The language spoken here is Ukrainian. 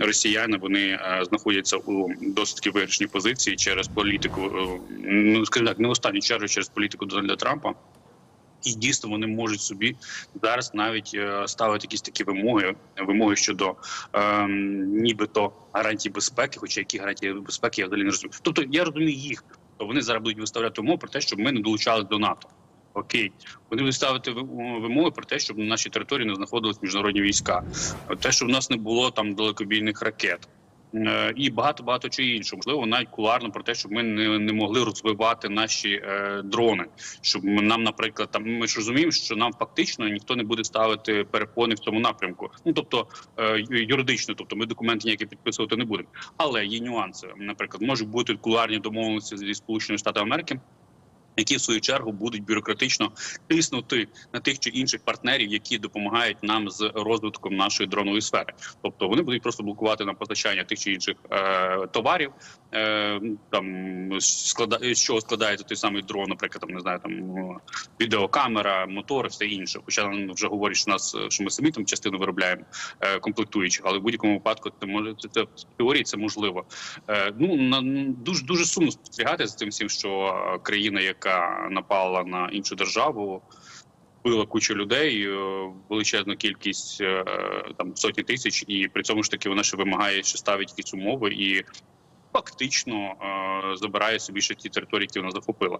росіяни вони е, знаходяться у досить таки виграшній позиції через політику, е, ну скажімо так, не в останню чергу через політику Дональда Трампа. І дійсно вони можуть собі зараз навіть е, ставити якісь такі вимоги, вимоги щодо е, нібито гарантій безпеки, хоча які гарантії безпеки я взагалі не розумію. Тобто я розумію їх, то вони зараз будуть виставляти умови про те, щоб ми не долучали до НАТО. Окей, вони будуть ставити ви- вимоги про те, щоб на нашій території не знаходились міжнародні війська, те, щоб в нас не було там далекобійних ракет. Е, І багато багато чого іншого, можливо, навіть куларно про те, щоб ми не, не могли розвивати наші е, дрони. Щоб нам, наприклад, там ми ж розуміємо, що нам фактично ніхто не буде ставити перепони в цьому напрямку. Ну тобто е, юридично, тобто ми документи ніякі підписувати не будемо. Але є нюанси. Наприклад, можуть бути куларні домовленості зі сполученими штатами Америки. Які в свою чергу будуть бюрократично тиснути на тих чи інших партнерів, які допомагають нам з розвитком нашої дронової сфери. Тобто вони будуть просто блокувати нам постачання тих чи інших е, товарів, е, там склада з чого складається той самий дрон, наприклад, там не знаю, там е, відеокамера, мотор, все інше. Хоча ну, вже говорять, що нас що ми самі там частину виробляємо е, комплектуючих, але в будь-якому випадку це може це, теорії це можливо. Е, ну на дуже дуже сумно спостерігати за тим всім, що е, країна, яка напала на іншу державу. Вбила кучу людей, е, величезну кількість е, там сотні тисяч, і при цьому ж таки вона ще вимагає, що ставить якісь умови і фактично е, забирає собі ще ті території, які вона захопила.